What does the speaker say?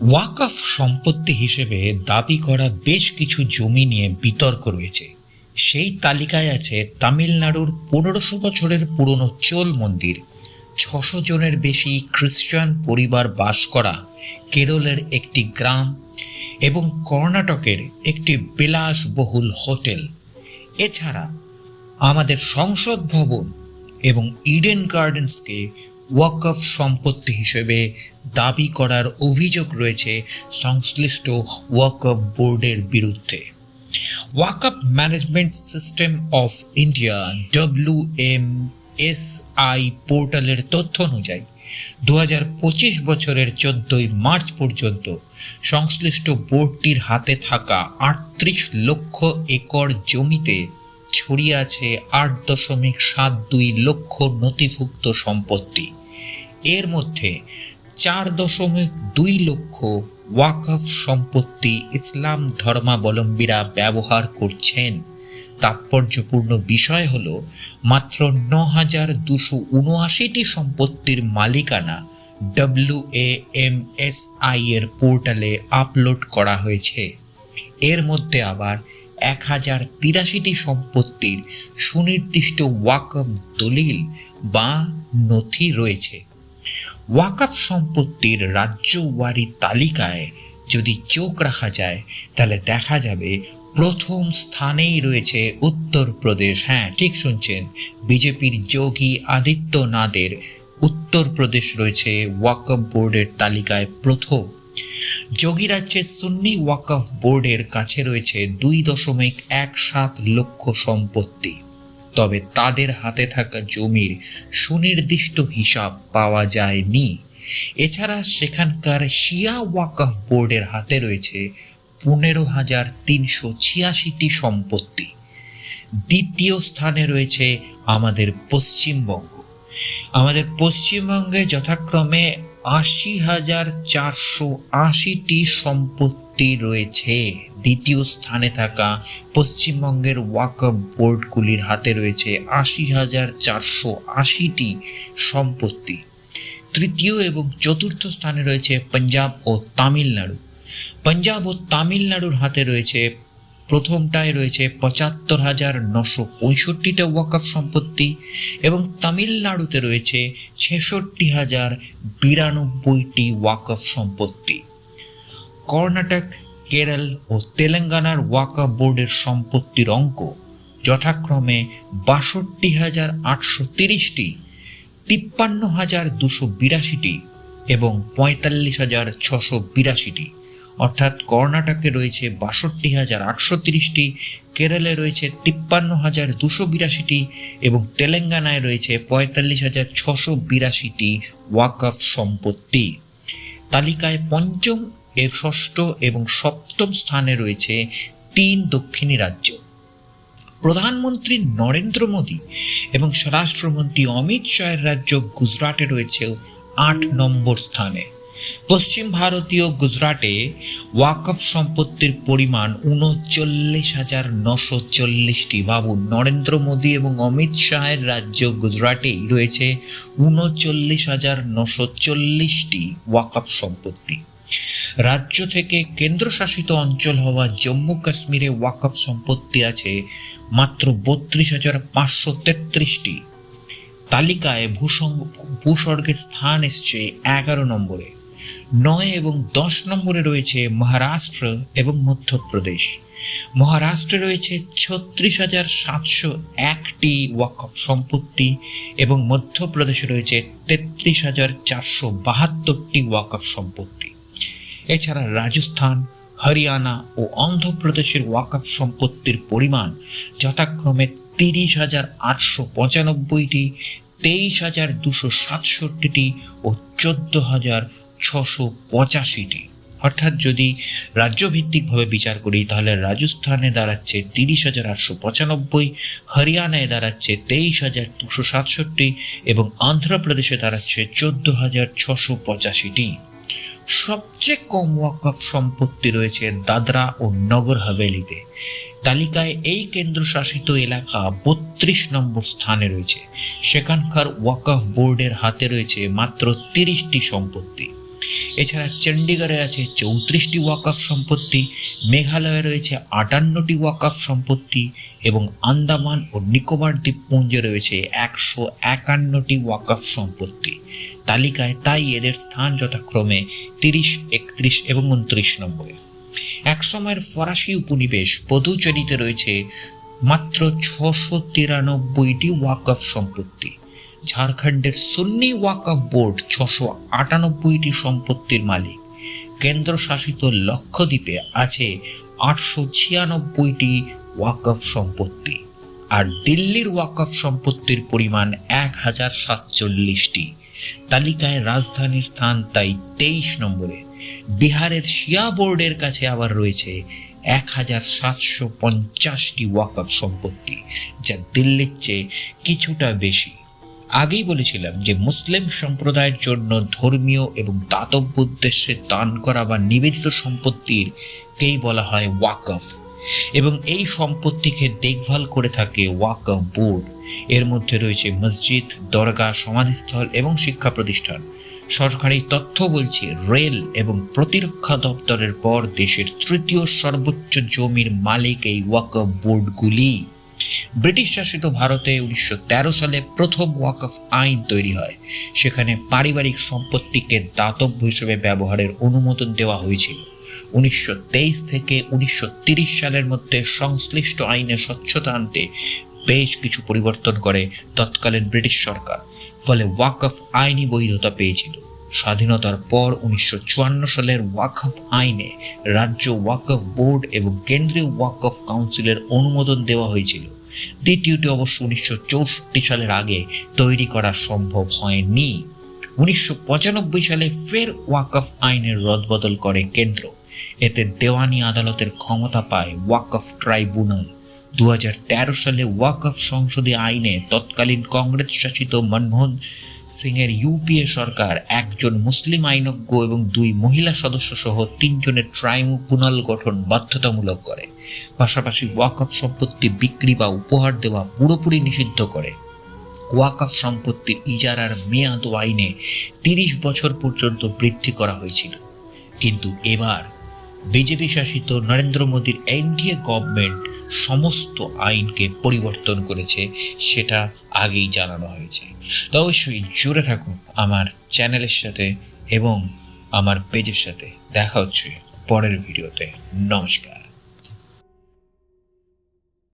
ওয়াকফ সম্পত্তি হিসেবে দাবি করা বেশ কিছু জমি নিয়ে বিতর্ক রয়েছে। সেই তালিকায় আছে তামিলনাড়ুর পনেরোশো বছরের পুরনো চোল মন্দির, ছশো জনের বেশি খ্রিস্টান পরিবার বাস করা কেরলের একটি গ্রাম এবং কর্ণাটকের একটি বিলাসবহুল হোটেল। এছাড়া আমাদের সংসদ ভবন এবং ইডেন গার্ডেন্সকে ওয়াকফ সম্পত্তি হিসেবে দাবি করার অভিযোগ রয়েছে সংশ্লিষ্ট ওয়াকফ বোর্ডের বিরুদ্ধে। Waqf management system of India, W M S I পোর্টালের তথ্য অনুযায়ী দু হাজার পঁচিশ বছরের চোদ্দই মার্চ পর্যন্ত সংশ্লিষ্ট বোর্ডটির হাতে থাকা আটত্রিশ লক্ষ একর জমিতে ছড়িয়ে আছে আট দশমিক সাত দুই লক্ষ নথিভুক্ত সম্পত্তি। এর মধ্যে চার দশমিক দুই লক্ষ ওয়াকফ সম্পত্তি ইসলাম ধর্মাবলম্বীরা ব্যবহার করছেন। তাৎপর্যপূর্ণ বিষয় হল, মাত্র ন হাজার দুশো উনআশিটি সম্পত্তির মালিকানা W A M S I এর পোর্টালে আপলোড করা হয়েছে। এর মধ্যে আবার এক হাজার তিরাশিটি সম্পত্তির সুনির্দিষ্ট ওয়াকফ দলিল বা নথি রয়েছে। ওয়াকফ সম্পত্তির রাজ্য রাজ্যওয়ারি তালিকায় যদি চোখ রাখা যায়, তাহলে দেখা যাবে প্রথম স্থানেই রয়েছে উত্তরপ্রদেশ। হ্যাঁ ঠিক শুনছেন, বিজেপির যোগী আদিত্যনাথের উত্তরপ্রদেশ রয়েছে ওয়াকফ বোর্ডের তালিকায় প্রথম। যোগী রাজ্যের সুন্নি ওয়াকফ বোর্ডের কাছে রয়েছে দুই দশমিক এক সাত লক্ষ সম্পত্তি। তবে তাদের হাতে থাকা জমির সুনির্দিষ্ট হিসাব পাওয়া যায়নি। এছাড়া সেখানকার শিয়া ওয়াকফ বোর্ডের হাতে রয়েছে পনেরো হাজার তিনশো ছিয়াশিটি সম্পত্তি। দ্বিতীয় স্থানে রয়েছে আমাদের পশ্চিমবঙ্গ। আমাদের পশ্চিমবঙ্গে যথাক্রমে আশি হাজার চারশো আশিটি সম্পত্তি রয়েছে। দ্বিতীয় স্থানে থাকা পশ্চিমবঙ্গের ওয়াকফ বোর্ডগুলির হাতে রয়েছে আশি হাজার চারশো আশিটি সম্পত্তি। তৃতীয় এবং চতুর্থ স্থানে রয়েছে পাঞ্জাব ও তামিলনাড়ু। পাঞ্জাব ও তামিলনাড়ুর হাতে রয়েছে, প্রথমটায় রয়েছে পঁচাত্তর হাজার নশো পঁয়ষট্টিটা ওয়াকফ সম্পত্তি এবং তামিলনাড়ুতে রয়েছে ছেষট্টি হাজার বিরানব্বইটি ওয়াকফ সম্পত্তি। কর্ণাটক, কেরল ও তেলেঙ্গানার ওয়াকফ বোর্ডের সম্পত্তির অঙ্ক যথাক্রমে বাষট্টি হাজার আটশো তিরিশটি, তিপ্পান্ন হাজার দুশো বিরাশিটি এবং পঁয়তাল্লিশ হাজার ছশো বিরাশিটি। অর্থাৎ কর্ণাটকে রয়েছে বাষট্টি হাজার আটশো তিরিশটি, কেরলে রয়েছে তিপ্পান্ন হাজার দুশো বিরাশিটি এবং তেলেঙ্গানায় রয়েছে পঁয়তাল্লিশ হাজার ছশো বিরাশিটি ওয়াকফ সম্পত্তি। তালিকায় পঞ্চম এর ষষ্ঠ এবং সপ্তম স্থানে রয়েছে তিন দক্ষিণী রাজ্য। প্রধানমন্ত্রী নরেন্দ্র মোদী এবং স্বরাষ্ট্রমন্ত্রী অমিত শাহের রাজ্য গুজরাটে রয়েছে আট নম্বর স্থানে। পশ্চিম ভারতীয় গুজরাটে ওয়াকফ সম্পত্তির পরিমাণ উনচল্লিশ হাজার নশো চল্লিশটি। ভাবুন নরেন্দ্র মোদী এবং অমিত শাহের রাজ্য গুজরাটেই রয়েছে উনচল্লিশ হাজার নশো চল্লিশটি ওয়াকফ সম্পত্তি। রাজ্য থেকে কেন্দ্রশাসিত অঞ্চল হওয়া জম্মু কাশ্মীরে ওয়াকফ সম্পত্তি আছে মাত্র বত্রিশ হাজার পাঁচশো তেত্রিশটি। তালিকায় ভূসং- ভূস্বর্গের স্থান এসছে এগারো নম্বরে। নয় এবং দশ নম্বরে রয়েছে মহারাষ্ট্র এবং মধ্যপ্রদেশ। মহারাষ্ট্রে রয়েছে ছত্রিশ হাজার সাতশো একটি ওয়াকফ সম্পত্তি এবং মধ্যপ্রদেশে রয়েছে তেত্রিশ হাজার চারশো বাহাত্তরটি ওয়াকফ সম্পত্তি। এছাড়া রাজস্থান, হরিয়ানা ও অন্ধ্রপ্রদেশের ওয়াকফ সম্পত্তির পরিমাণ যথাক্রমে তিরিশ হাজার আটশো পঁচানব্বইটি, তেইশ হাজার দুশো সাতষট্টিটি ও চোদ্দ হাজার ছশো পঁচাশিটি। অর্থাৎ যদি রাজ্যভিত্তিকভাবে বিচার করি, তাহলে রাজস্থানে দাঁড়াচ্ছে তিরিশ হাজার আটশো পঁচানব্বই, হরিয়ানায় দাঁড়াচ্ছে তেইশ হাজার দুশো সাতষট্টি এবং অন্ধ্রপ্রদেশে দাঁড়াচ্ছে চোদ্দ হাজার ছশো পঁচাশিটি। সবচেয়ে কম ওয়াকফ সম্পত্তি রয়েছে দাদরা ও নগর হাভেলিতে। তালিকায় এই কেন্দ্রশাসিত এলাকা বত্রিশ নম্বর স্থানে রয়েছে। সেখানকার ওয়াকফ বোর্ডের হাতে রয়েছে মাত্র তিরিশটি সম্পত্তি। এছাড়া চণ্ডীগড়ে আছে চৌত্রিশটি ওয়াকফ সম্পত্তি, মেঘালয়ে রয়েছে আটান্নটি ওয়াকফ সম্পত্তি এবং আন্দামান ও নিকোবর দ্বীপপুঞ্জে রয়েছে একশো একান্নটি ওয়াকফ সম্পত্তি। তালিকায় তাই এদের স্থান যথাক্রমে তিরিশ, একত্রিশ এবং উনত্রিশ নম্বরে। একসময়ের ফরাসি উপনিবেশ পদুচেরিতে রয়েছে মাত্র ছশো তিরানব্বইটি ওয়াকফ সম্পত্তি। ঝাড়খণ্ডের সুন্নি ওয়াকফ বোর্ড ছশো আটানব্বইটি সম্পত্তির মালিক। কেন্দ্রশাসিত লক্ষদ্বীপে আছে আটশো ছিয়ানব্বইটি ওয়াকফ সম্পত্তি আর দিল্লির ওয়াকফ সম্পত্তির পরিমাণ এক হাজার সাতচল্লিশটি। তালিকায় রাজধানীর স্থান তাই তেইশ নম্বরে। বিহারের শিয়া বোর্ডের কাছে আবার রয়েছে এক হাজার সাতশো পঞ্চাশটি ওয়াকফ সম্পত্তি, যা দিল্লির চেয়ে কিছুটা বেশি। আগেই বলেছিলাম যে মুসলিম সম্প্রদায়ের জন্য ধর্মীয় এবং দাতব্য উদ্দেশ্যে দান করা বা নিবেদিত সম্পত্তির কেই বলা হয় ওয়াকফ। এবং এই সম্পত্তিকে দেখভাল করে থাকে ওয়াকফ বোর্ড। এর মধ্যে রয়েছে মসজিদ দরগা সমাধিস্থল এবং শিক্ষা প্রতিষ্ঠান। সরকারি তথ্য বলছে, রেল এবং প্রতিরক্ষা দপ্তরের পর দেশের তৃতীয় সর্বোচ্চ জমির মালিক এই ওয়াকফ বোর্ডগুলি। ব্রিটিশ শাসিত ভারতে উনিশশো তেরো সালে প্রথম ওয়াকফ আইন তৈরি হয়। সেখানে পারিবারিক সম্পত্তিকে দাতব্য হিসেবে ব্যবহারের অনুমোদন দেওয়া হয়েছিল। উনিশশো তেইশ থেকে উনিশশো সালের মধ্যে সংশ্লিষ্ট আইনে স্বচ্ছতা আনতে বেশ কিছু পরিবর্তন করে তৎকালীন ব্রিটিশ সরকার। ফলে ওয়াকফ আইনি বৈধতা পেয়েছিল। স্বাধীনতার পর উনিশশো চুয়ান্ন সালের ওয়াকফ আইনে রাজ্য ওয়াকফ বোর্ড এবং কেন্দ্রীয় ওয়াকফ কাউন্সিলের অনুমোদন দেওয়া হয়েছিল। দ্বিতীয়টি অবশ্য উনিশশো চৌষট্টি সালের আগে তৈরি করা সম্ভব হয়নি। উনিশশো পঁচানব্বই সালে ফের ওয়াকফ আইনের রদবদল করে কেন্দ্র। এতে দেওয়ানি আদালতের ক্ষমতা পায় ওয়াকফ ট্রাইব্যুনাল। দু হাজার তেরো সালে ওয়াকফ সংসদীয় আইনে তৎকালীন কংগ্রেস শাসিত মনমোহন সিংয়ের ইউপিএ সরকার একজন মুসলিম আইনজ্ঞ এবং দুই মহিলা সদস্য সহ তিনজনের ট্রাইব্যুনাল গঠন বাধ্যতামূলক করে। পাশাপাশি ওয়াকফ সম্পত্তি বিক্রি বা উপহার দেওয়া পুরোপুরি নিষিদ্ধ করে। ওয়াকফ সম্পত্তির ইজারার মেয়াদ আইনে তিরিশ বছর পর্যন্ত বৃদ্ধি করা হয়েছিল। কিন্তু এবার বিজেপি শাসিত নরেন্দ্র মোদীর এনডিএ গভর্নমেন্ট সমস্ত আইনকে পরিবর্তন করেছে, সেটা আগেই জানানো হয়েছে। তো অবশ্যই জুড়ে থাকুন আমার চ্যানেলের সাথে এবং আমার পেজের সাথে। দেখা হচ্ছে পরের ভিডিওতে। নমস্কার।